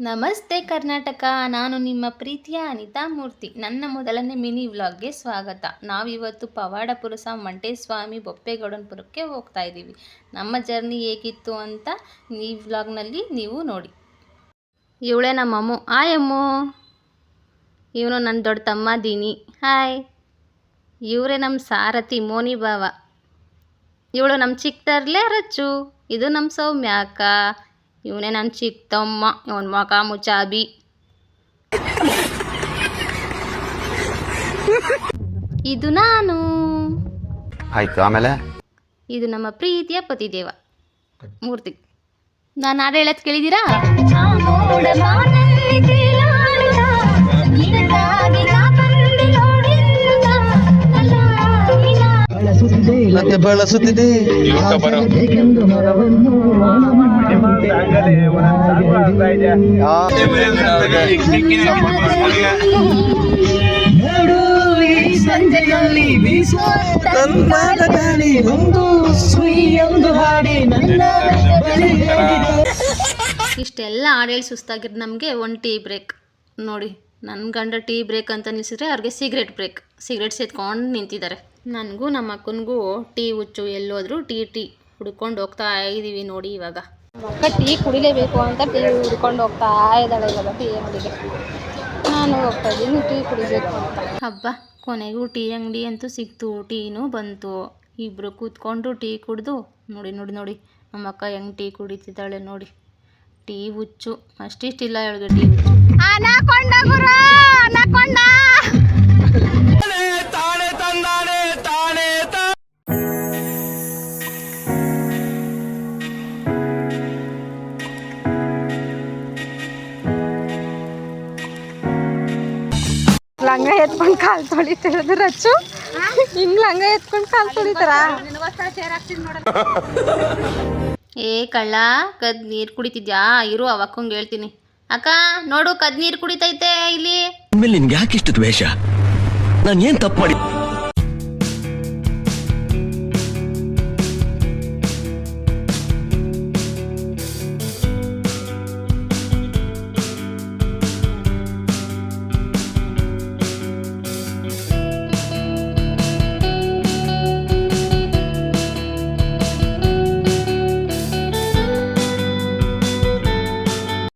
ನಮಸ್ತೆ ಕರ್ನಾಟಕ, ನಾನು ನಿಮ್ಮ ಪ್ರೀತಿಯ ಅನಿತಾ ಮೂರ್ತಿ. ನನ್ನ ಮೊದಲನೇ ಮಿನಿ ವ್ಲಾಗ್ಗೆ ಸ್ವಾಗತ. ನಾವಿವತ್ತು ಪವಾಡಪುರಸ ಮಂಟೇಸ್ವಾಮಿ ಬೊಪ್ಪೇಗೌಡನಪುರಕ್ಕೆ ಹೋಗ್ತಾ ಇದ್ದೀವಿ. ನಮ್ಮ ಜರ್ನಿ ಹೇಗಿತ್ತು ಅಂತ ಈ ವ್ಲಾಗ್ನಲ್ಲಿ ನೀವು ನೋಡಿ. ಇವಳೇ ನಮ್ಮ ಅಮ್ಮು ಹಾಯ್ ಅಮ್ಮು. ಇವನು ನನ್ನ ದೊಡ್ಡ ತಮ್ಮ ದೀನಿ. ಹಾಯ್. ಇವರೇ ನಮ್ಮ ಸಾರಥಿ ಮೋನಿ ಬಾವ ಇವಳು ನಮ್ಮ ಚಿಕ್ಕದರ್ಲೆ ರಚ್ಚು ಇದು ನಮ್ಮ ಸೌಮ್ಯ ಅಕ್ಕ. ಇವನೇ ನನ್ನ ಚಿಕ್ಕಮ್ಮ ಇವನ್ ಮಕ ಮುಚಾಬಿ ಇದು ನಾನು. ಆಯ್ತು ಆಮೇಲೆ? ಇದು ನಮ್ಮ ಪ್ರೀತಿಯ ಪತಿದೇವ ಮೂರ್ತಿ. ನಾನು ಹಾಡು ಹೇಳೋದು ಕೇಳಿದ್ದೀರಾ ಮತ್ತೆ ನನ್ನ ಇಷ್ಟೆಲ್ಲ ಹಾಡು ಸುಸ್ತಾಗಿದ್ದು ನಮಗೆ ಒಂದು ಟೀ ಬ್ರೇಕ್. ನೋಡಿ ನನ್ನ ಗಂಡ ಟೀ ಬ್ರೇಕ್ ಅಂತ ನಿಲ್ಸಿದ್ರೆ ಅವ್ರಿಗೆ ಸಿಗರೇಟ್ ಬ್ರೇಕ್. ಸಿಗರೇಟ್ ಸೇದ್ಕೊಂಡು ನಿಂತಿದ್ದಾರೆ. ನನಗೂ ನಮ್ಮ ಅಕ್ಕನಿಗೂ ಟೀ ಹುಚ್ಚು ಎಲ್ಲೋದ್ರು ಟೀ ಟೀ ಹುಡ್ಕೊಂಡು ಹೋಗ್ತಾ ಇದ್ದೀವಿ ನೋಡಿ ಇವಾಗ. ಅಕ್ಕ ಟೀ ಕುಡಿಲೇಬೇಕು ಅಂತ ಟೀ ಹುಡ್ಕೊಂಡು ಹೋಗ್ತಾ ಇದ್ದಾಳೆ ಇವಾಗ ಟೀ ಅಂಗಡಿಗೆ. ನಾನು ಹೋಗ್ತಾ ಇದ್ದೀನಿ ಟೀ ಕುಡಿಬೇಕು ಅಂತ. ಹಬ್ಬ ಕೊನೆಗೂ ಟೀ ಅಂಗಡಿ ಅಂತೂ ಸಿಕ್ತು ಟೀನೂ ಬಂತು. ಇಬ್ಬರು ಕೂತ್ಕೊಂಡು ಟೀ ಕುಡಿದು ನೋಡಿ ನೋಡಿ ನೋಡಿ ನಮ್ಮ ಅಕ್ಕ ಹೆಂಗೆ ಟೀ ಕುಡಿತಿದ್ದಾಳೆ ನೋಡಿ. ಟೀ ಹುಚ್ಚು ಅಷ್ಟಿಷ್ಟಿಲ್ಲ ಹೇಳಿದ್ರು ಟೀ ಹುಚ್ಚು ಲಂಗ ಎತ್ಕೊಂಡು ಕಾಲು ತೊಳಿತಿರೋದು ರಚ್ಚು. ಹಿಂಗ್ ಲಂಗ ಎತ್ಕೊಂಡು ಕಾಲು ತೊಳಿತಾರ? ಏ ಕಳ್ಳ ಕದ್ ನೀರು ಕುಡಿತಿದ್ಯಾ? ಇರು ಅವಕ್ಕಂಗೆ ಹೇಳ್ತೀನಿ. ಅಕ್ಕ ನೋಡು ಕದ್ ನೀರು ಕುಡಿತೈತೆ ಇಲ್ಲಿ. ನಿನ್ಗೆ ಯಾಕೆ ಯಾಕಿಷ್ಟು ದ್ವೇಷ? ನಾನು ಏನ್ ತಪ್ಪು ಮಾಡಿ